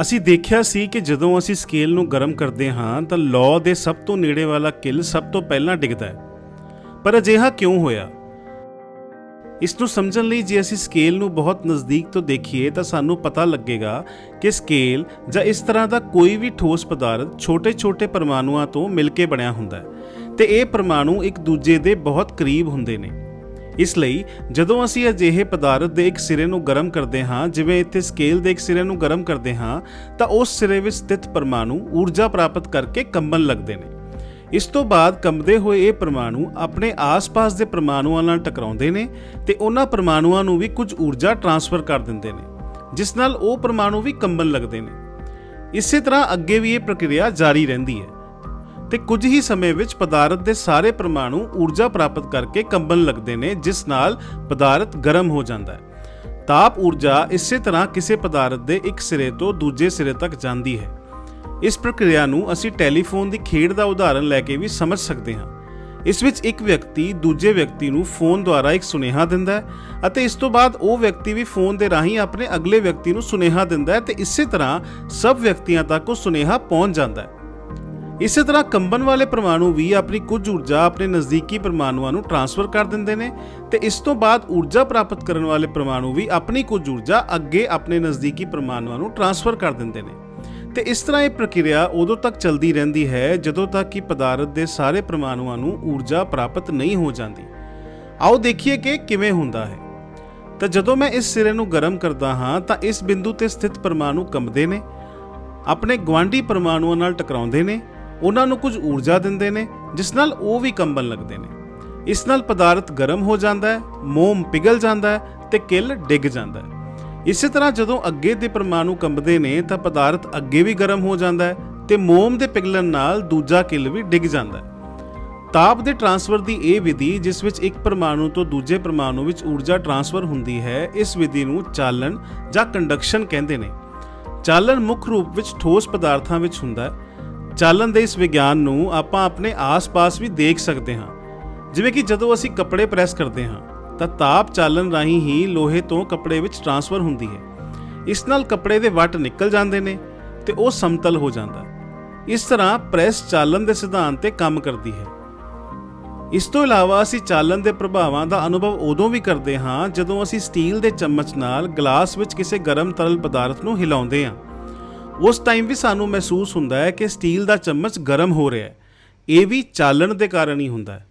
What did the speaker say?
ਅਸੀਂ ਦੇਖਿਆ ਸੀ ਕਿ ਜਦੋਂ ਅਸੀਂ ਸਕੇਲ ਨੂੰ ਗਰਮ ਕਰਦੇ ਹਾਂ ਤਾਂ ਲੌ ਦੇ ਸਭ ਤੋਂ ਨੇੜੇ ਵਾਲਾ ਕਿੱਲ ਸਭ ਤੋਂ ਪਹਿਲਾਂ ਡਿੱਗਦਾ ਹੈ। ਪਰ ਅਜਿਹਾ ਕਿਉਂ ਹੋਇਆ? ਇਸ ਨੂੰ ਸਮਝਣ ਲਈ ਜੇ ਅਸੀਂ ਸਕੇਲ ਨੂੰ ਬਹੁਤ ਨਜ਼ਦੀਕ ਤੋਂ ਦੇਖੀਏ ਤਾਂ ਸਾਨੂੰ ਪਤਾ ਲੱਗੇਗਾ ਕਿ ਸਕੇਲ ਜਾਂ ਇਸ ਤਰ੍ਹਾਂ ਦਾ ਕੋਈ ਵੀ ਠੋਸ ਪਦਾਰਥ ਛੋਟੇ-ਛੋਟੇ ਪਰਮਾਣੂਆਂ ਤੋਂ ਮਿਲ ਕੇ ਬਣਿਆ ਹੁੰਦਾ ਹੈ ਤੇ ਇਹ ਪਰਮਾਣੂ ਇੱਕ ਦੂਜੇ ਦੇ ਬਹੁਤ ਕਰੀਬ ਹੁੰਦੇ ਨੇ। ਇਸ ਲਈ, ਜਦੋਂ ਅਸੀਂ ਅਜਿਹੇ ਪਦਾਰਥ ਦੇ ਇੱਕ ਸਿਰੇ ਨੂੰ ਗਰਮ ਕਰਦੇ ਹਾਂ, ਜਿਵੇਂ ਇੱਥੇ ਸਕੇਲ ਦੇ ਇੱਕ ਸਿਰੇ ਨੂੰ ਗਰਮ ਕਰਦੇ ਹਾਂ, ਤਾਂ ਉਸ ਸਿਰੇ ਵਿੱਚ ਸਥਿਤ ਪਰਮਾਣੂ ਊਰਜਾ ਪ੍ਰਾਪਤ ਕਰਕੇ ਕੰਬਣ ਲੱਗਦੇ ਨੇ। ਇਸ ਤੋਂ ਬਾਅਦ ਕੰਬਦੇ ਹੋਏ ਇਹ ਪਰਮਾਣੂ ਆਪਣੇ ਆਸ-ਪਾਸ ਦੇ ਪਰਮਾਣੂਆਂ ਨਾਲ ਟਕਰਾਉਂਦੇ ਨੇ ਤੇ ਉਹਨਾਂ ਪਰਮਾਣੂਆਂ ਨੂੰ ਵੀ ਕੁਝ ਊਰਜਾ ਟ੍ਰਾਂਸਫਰ ਕਰ ਦਿੰਦੇ ਨੇ, ਜਿਸ ਨਾਲ ਉਹ ਪਰਮਾਣੂ ਵੀ ਕੰਬਣ ਲੱਗਦੇ ਨੇ। ਇਸੇ ਤਰ੍ਹਾਂ ਅੱਗੇ ਵੀ ਇਹ ਪ੍ਰਕਿਰਿਆ ਜਾਰੀ ਰਹਿੰਦੀ ਹੈ। ਤੇ ਕੁਝ ਹੀ ਸਮੇਂ ਵਿੱਚ ਪਦਾਰਥ ਦੇ ਸਾਰੇ ਪਰਮਾਣੂ ਊਰਜਾ ਪ੍ਰਾਪਤ ਕਰਕੇ ਕੰਬਣ ਲੱਗਦੇ ਨੇ, ਜਿਸ ਨਾਲ ਪਦਾਰਥ ਗਰਮ ਹੋ ਜਾਂਦਾ ਹੈ। ਤਾਪ ਊਰਜਾ ਇਸੇ ਤਰ੍ਹਾਂ ਕਿਸੇ ਪਦਾਰਥ ਦੇ ਇੱਕ ਸਿਰੇ ਤੋਂ ਦੂਜੇ ਸਿਰੇ ਤੱਕ ਜਾਂਦੀ ਹੈ। ਇਸ ਪ੍ਰਕਿਰਿਆ ਨੂੰ ਅਸੀਂ ਟੈਲੀਫੋਨ ਦੀ ਖੇਡ ਦਾ ਉਦਾਹਰਣ ਲੈ ਕੇ ਵੀ ਸਮਝ ਸਕਦੇ ਹਾਂ। ਇਸ ਵਿੱਚ ਇੱਕ ਵਿਅਕਤੀ ਦੂਜੇ ਵਿਅਕਤੀ ਨੂੰ ਫੋਨ ਦੁਆਰਾ ਇੱਕ ਸੁਨੇਹਾ ਦਿੰਦਾ ਹੈ ਅਤੇ ਇਸ ਤੋਂ ਬਾਅਦ ਉਹ ਵਿਅਕਤੀ ਵੀ ਫੋਨ ਦੇ ਰਾਹੀਂ ਆਪਣੇ ਅਗਲੇ ਵਿਅਕਤੀ ਨੂੰ ਸੁਨੇਹਾ ਦਿੰਦਾ ਹੈ ਤੇ ਇਸੇ ਤਰ੍ਹਾਂ ਸਭ ਵਿਅਕਤੀਆਂ ਤੱਕ ਉਹ ਸੁਨੇਹਾ ਪਹੁੰਚ ਜਾਂਦਾ ਹੈ। ਇਸੇ ਤਰ੍ਹਾਂ ਕੰਬਣ ਵਾਲੇ ਪਰਮਾਣੂ ਵੀ ਆਪਣੀ ਕੁਝ ਊਰਜਾ ਆਪਣੇ ਨਜ਼ਦੀਕੀ ਪਰਮਾਣੂਆਂ ਨੂੰ ਟਰਾਂਸਫਰ ਕਰ ਦਿੰਦੇ ਨੇ ਤੇ ਇਸ ਤੋਂ ਬਾਅਦ ਊਰਜਾ ਪ੍ਰਾਪਤ ਕਰਨ ਵਾਲੇ ਪਰਮਾਣੂ ਵੀ ਆਪਣੀ ਕੁਝ ਊਰਜਾ ਅੱਗੇ ਆਪਣੇ ਨਜ਼ਦੀਕੀ ਪਰਮਾਣੂਆਂ ਨੂੰ ਟਰਾਂਸਫਰ ਕਰ ਦਿੰਦੇ ਨੇ। ਤੇ ਇਸ ਤਰ੍ਹਾਂ ਇਹ ਪ੍ਰਕਿਰਿਆ ਉਦੋਂ ਤੱਕ ਚੱਲਦੀ ਰਹਿੰਦੀ ਹੈ ਜਦੋਂ ਤੱਕ ਕਿ ਪਦਾਰਥ ਦੇ ਸਾਰੇ ਪਰਮਾਣੂਆਂ ਨੂੰ ਊਰਜਾ ਪ੍ਰਾਪਤ ਨਹੀਂ ਹੋ ਜਾਂਦੀ। ਆਓ ਦੇਖੀਏ ਕਿ ਕਿਵੇਂ ਹੁੰਦਾ ਹੈ। ਤਾਂ ਜਦੋਂ ਮੈਂ ਇਸ ਸਿਰੇ ਨੂੰ ਗਰਮ ਕਰਦਾ ਹਾਂ ਤਾਂ ਇਸ ਬਿੰਦੂ ਤੇ ਸਥਿਤ ਪਰਮਾਣੂ ਕੰਬਦੇ ਨੇ, ਆਪਣੇ ਗਵਾਂਢੀ ਪਰਮਾਣੂਆਂ ਨਾਲ ਟਕਰਾਉਂਦੇ ਨੇ ਉਹਨਾਂ ਨੂੰ ਕੁਝ ਊਰਜਾ ਦਿੰਦੇ ਨੇ, ਜਿਸ ਨਾਲ ਉਹ ਵੀ ਕੰਬਣ ਲੱਗਦੇ ਨੇ। ਇਸ ਨਾਲ ਪਦਾਰਥ ਗਰਮ ਹੋ ਜਾਂਦਾ ਹੈ, ਮੋਮ ਪਿਘਲ ਜਾਂਦਾ ਹੈ ਤੇ ਕਿੱਲ ਡਿੱਗ ਜਾਂਦਾ ਹੈ। ਇਸੇ ਤਰ੍ਹਾਂ ਜਦੋਂ ਅੱਗੇ ਦੇ ਪਰਮਾਣੂ ਕੰਬਦੇ ਨੇ, ਤਾਂ ਪਦਾਰਥ ਅੱਗੇ ਵੀ ਗਰਮ ਹੋ ਜਾਂਦਾ ਹੈ ਤੇ ਮੋਮ ਦੇ ਪਿਘਲਣ ਨਾਲ ਦੂਜਾ ਕਿੱਲ ਵੀ ਡਿੱਗ ਜਾਂਦਾ ਹੈ। ਤਾਪ ਦੇ ਟਰਾਂਸਫਰ ਦੀ ਇਹ ਵਿਧੀ, ਜਿਸ ਵਿੱਚ ਇੱਕ ਪਰਮਾਣੂ ਤੋਂ ਦੂਜੇ ਪਰਮਾਣੂ ਵਿੱਚ ਊਰਜਾ ਟਰਾਂਸਫਰ ਹੁੰਦੀ ਹੈ, ਇਸ ਵਿਧੀ ਨੂੰ ਚਾਲਨ ਜਾਂ ਕੰਡਕਸ਼ਨ ਕਹਿੰਦੇ ਨੇ। ਚਾਲਨ ਮੁੱਖ ਰੂਪ ਵਿੱਚ ਠੋਸ ਪਦਾਰਥਾਂ ਵਿੱਚ ਹੁੰਦਾ ਹੈ ਚਾਲਨ ਦੇ ਇਸ ਵਿਗਿਆਨ ਨੂੰ ਆਪਾਂ ਆਪਣੇ ਆਸ-ਪਾਸ ਵੀ ਦੇਖ ਸਕਦੇ ਹਾਂ। ਜਿਵੇਂ ਕਿ ਜਦੋਂ ਅਸੀਂ ਕੱਪੜੇ ਪ੍ਰੈਸ ਕਰਦੇ ਹਾਂ, ਤਾਂ ਤਾਪ ਚਾਲਨ ਰਾਹੀਂ ਹੀ ਲੋਹੇ ਤੋਂ ਕੱਪੜੇ ਵਿੱਚ ਟਰਾਂਸਫਰ ਹੁੰਦੀ ਹੈ। ਇਸ ਨਾਲ ਕੱਪੜੇ ਦੇ ਵੱਟ ਨਿਕਲ ਜਾਂਦੇ ਨੇ ਤੇ ਉਹ ਸਮਤਲ ਹੋ ਜਾਂਦਾ। ਇਸ ਤਰ੍ਹਾਂ ਪ੍ਰੈਸ ਚਾਲਨ ਦੇ ਸਿਧਾਂਤ ਤੇ ਕੰਮ ਕਰਦੀ ਹੈ। ਇਸ ਤੋਂ ਇਲਾਵਾ ਅਸੀਂ ਚਾਲਨ ਦੇ ਪ੍ਰਭਾਵਾਂ ਦਾ ਅਨੁਭਵ ਉਦੋਂ ਵੀ ਕਰਦੇ ਹਾਂ ਜਦੋਂ ਅਸੀਂ ਸਟੀਲ ਦੇ ਚਮਚ ਨਾਲ ਗਲਾਸ ਵਿੱਚ ਕਿਸੇ ਗਰਮ ਤਰਲ ਪਦਾਰਥ ਨੂੰ ਹਿਲਾਉਂਦੇ ਹਾਂ। ਉਸ ਟਾਈਮ ਵੀ ਸਾਨੂੰ ਮਹਿਸੂਸ ਹੁੰਦਾ ਹੈ ਕਿ ਸਟੀਲ ਦਾ ਚਮਚ ਗਰਮ ਹੋ ਰਿਹਾ ਹੈ। ਇਹ ਵੀ ਚਾਲਣ ਦੇ ਕਾਰਨ ਹੀ ਹੁੰਦਾ ਹੈ।